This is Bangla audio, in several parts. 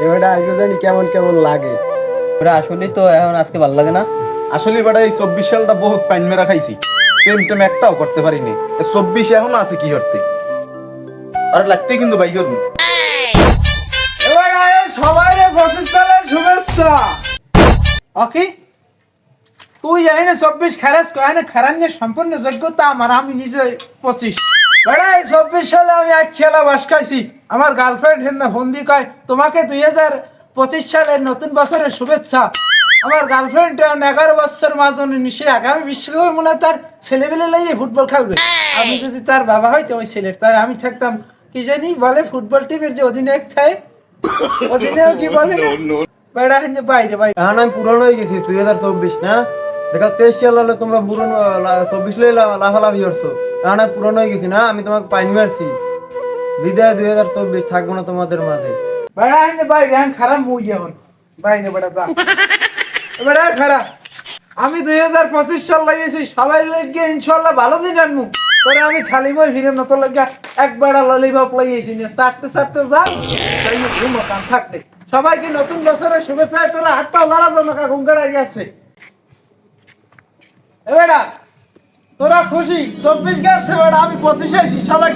কেমন কেমন লাগে। ওরা আসলে তো এখন আজকে ভালো লাগে না। আসলে বেটা এই চব্বিশ সালটা বহুত পাইন মেরা খাইছি। প্রেম টেম একটাও করতে পারিনি। চব্বিশ এখন আছে কি করতে? আর লাগতে কিন্তু করব। আয় সবাই রে বছর চালের শুভেচ্ছা। ওকে তুই যাই না চব্বিশ খেরাস কয় না খেরানের সম্পূর্ণ যোগ্যতা আমার আমি নিজে পঁচিশ। বেড়াই চব্বিশ সালে আমি এক খেলা বাস খাইছি। আমার গার্লফ্রেন্ড হেন ফোন দিয়ে কয় তোমাকে দুই হাজার পঁচিশ সালের নতুন বছরের শুভেচ্ছা। আমার গার্লফ্রেন্ড এগারো বছর মাঝনে সে আগামী বিশ্বকাপে মনে হয় তার ছেলেবেলে লাগিয়ে ফুটবল খেলবে। আমি যদি তার বাবা হইতো ওই ছেলের তাই আমি থাকতাম। কি জানি বলে ফুটবল টিমের যে অধিনায়ক থাকে অধিনায়ক কি বলে? বেড়া হেন বাইরে বাইরে। আমি পুরনো হয়ে গেছি দুই হাজার চব্বিশ না? দেখা তেইশ সাল হলে তোমরা পুরনো চব্বিশ লাফালাফি করছ। এখন আমি পুরনো হয়ে গেছি না, আমি তোমাকে পাইন মারছি। বিদায় দুই হাজার চব্বিশ, থাকব না তোমাদের মাঝে। বাইরে এখন খারাপ মুই এখন বাইরে বেড়া, যা। বেড়া খারাপ আমি দুই হাজার পঁচিশ সাল লাগিয়েছি, সবাই লাগিয়ে ইনশাল্লাহ ভালো দিন আনমু। তোরে আমি খালি বই ফিরে না লাগিয়া এক বেড়া ললিপপ লাগিয়েছি, না, চারটে চারটে, যা। তাই ঘুম, কাম থাকতে সবাইকে নতুন বছরের শুভেচ্ছা তোরা হাত পা লড়া জন্য কাড়া গেছে এ তোরা খুশি চব্বিশ গেছে বেটা আমি পঁচিশ আছি সবাই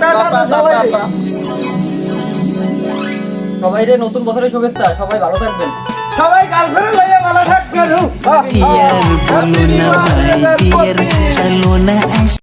সবাই রে নতুন বছরের শুভেচ্ছা সবাই ভালো থাকবেন সবাই গার্লফ্রেন্ড লইয়া ভালো থাকবেন পিয়ার বলো না ভাই পিয়ার চলো না